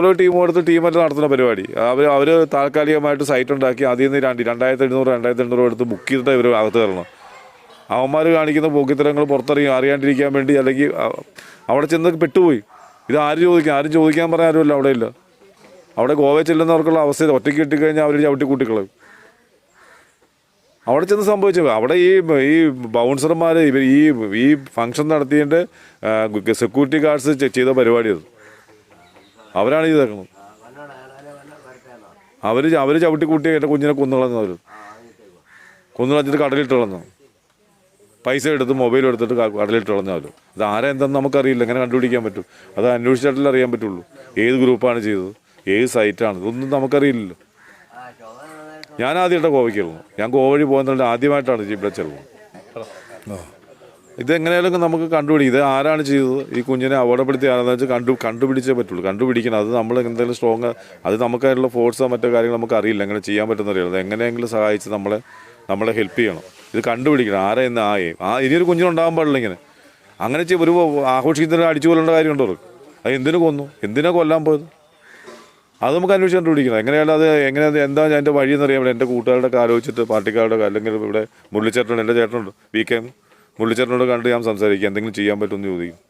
ഓരോ ടീമും എടുത്ത് ടീമായിട്ട് നടത്തുന്ന പരിപാടി. അവർ അവർ താൽക്കാലികമായിട്ട് സൈറ്റ് ഉണ്ടാക്കി അതിൽ നിന്ന് രണ്ട് രണ്ടായിരത്തി എഴുന്നൂറ് രണ്ടായിരത്തി എണ്ണൂറ് എടുത്ത് ബുക്ക് ചെയ്തിട്ട് ഇവർ അകത്ത് കയറണം അവന്മാർ കാണിക്കുന്ന പോക്കിത്തരങ്ങൾ പുറത്തറിയാൻ അറിയാണ്ടിരിക്കാൻ വേണ്ടി അല്ലെങ്കിൽ അവിടെ ചെന്ന് പെട്ടുപോയി. ഇത് ആര് ചോദിക്കാൻ ആരും ചോദിക്കാൻ പറയാൻ ആരുമില്ല അവിടെ ഇല്ല. അവിടെ ഗോവ ചെല്ലുന്നവർക്കുള്ള അവസ്ഥ ഒറ്റയ്ക്ക് കിട്ടിക്കഴിഞ്ഞാൽ അവർ ചവിട്ടി കൂട്ടിക്കളയും. അവിടെ ചെന്ന് സംഭവിച്ചു അവിടെ ഈ ഈ ബൗൺസർമാർ ഇവർ ഈ ഈ ഫംഗ്ഷൻ നടത്തിയിട്ട് സെക്യൂരിറ്റി ഗാർഡ്സ് ചെയ്ത പരിപാടി അവരാണ് ചെയ്തേക്കുന്നത് അവർ അവർ ചവിട്ടി കൂട്ടി എന്റെ കുഞ്ഞിനെ കുന്നുകളഞ്ഞു അവർ കുന്നുകളഞ്ഞിട്ട് കടലിട്ട് കളഞ്ഞു പൈസ എടുത്ത് മൊബൈൽ എടുത്തിട്ട് കടലിട്ട് കളഞ്ഞു അവർ അത് ആരാ എന്തെന്ന് നമുക്കറിയില്ല. എങ്ങനെ കണ്ടുപിടിക്കാൻ പറ്റും? അത് അന്വേഷിച്ചിട്ടല്ലേ അറിയാൻ പറ്റുള്ളൂ. ഏത് ഗ്രൂപ്പാണ് ചെയ്തത്? ഏത് സൈറ്റാണ് ഇതൊന്നും നമുക്കറിയില്ലല്ലോ ഞാൻ ആദ്യമായിട്ടാണ് ഗോവയ്ക്ക് ഇറങ്ങും ഞാൻ ഗോവഴി പോകുന്നതിന്റെ പോകുന്നത് ആദ്യമായിട്ടാണ് ഇവിടെ ചെല്ലുന്നത്. ഇതെങ്ങനെയാലും നമുക്ക് കണ്ടുപിടിക്കും. ഇത് ആരാണ് ചെയ്തത്? ഈ കുഞ്ഞിനെ അപകടപ്പെടുത്തി ആരാന്ന് വെച്ചാൽ കണ്ടു കണ്ടുപിടിച്ചേ പറ്റുള്ളൂ. കണ്ടുപിടിക്കണം. അത് നമ്മൾ എന്തെങ്കിലും സ്ട്രോങ് അത് നമുക്കായിട്ടുള്ള ഫോഴ്സോ മറ്റോ കാര്യങ്ങൾ നമുക്ക് അറിയില്ല. എങ്ങനെ ചെയ്യാൻ പറ്റുന്ന അറിയില്ല. അത് എങ്ങനെയെങ്കിലും സഹായിച്ച് നമ്മളെ നമ്മളെ ഹെൽപ്പ് ചെയ്യണം. ഇത് കണ്ടുപിടിക്കണം. ആരാ എന്ന് ആയേ ആ ഇനിയൊരു കുഞ്ഞിനുണ്ടാകാൻ പാടില്ല ഇങ്ങനെ. അങ്ങനെ ചെയ്യും ഒരു ആഘോഷിക്കുന്നതിന് അടിച്ചു കൊല്ലേണ്ട കാര്യമുണ്ടോ അവർക്ക്? അത് എന്തിനു കൊന്നു? എന്തിനാ കൊല്ലാൻ പോയത്? അത് നമുക്ക് അന്വേഷിച്ച് കണ്ടുപിടിക്കണം. എങ്ങനെയാണ് അത് എങ്ങനെ എന്താ എന്റെ വഴിയെന്ന് അറിയാൻ എന്റെ കൂട്ടുകാരുടെ ആലോചിച്ചിട്ട് പാർട്ടിക്കാരുടെ അല്ലെങ്കിൽ ഇവിടെ മുരളിച്ചേട്ടനുണ്ട്. എന്റെ ചേട്ടനുണ്ട്. വി കെ മുരളിച്ചേട്ടനോട് കണ്ട് ഞാൻ സംസാരിക്കുക എന്തെങ്കിലും ചെയ്യാൻ പറ്റുമെന്ന് ചോദിക്കും.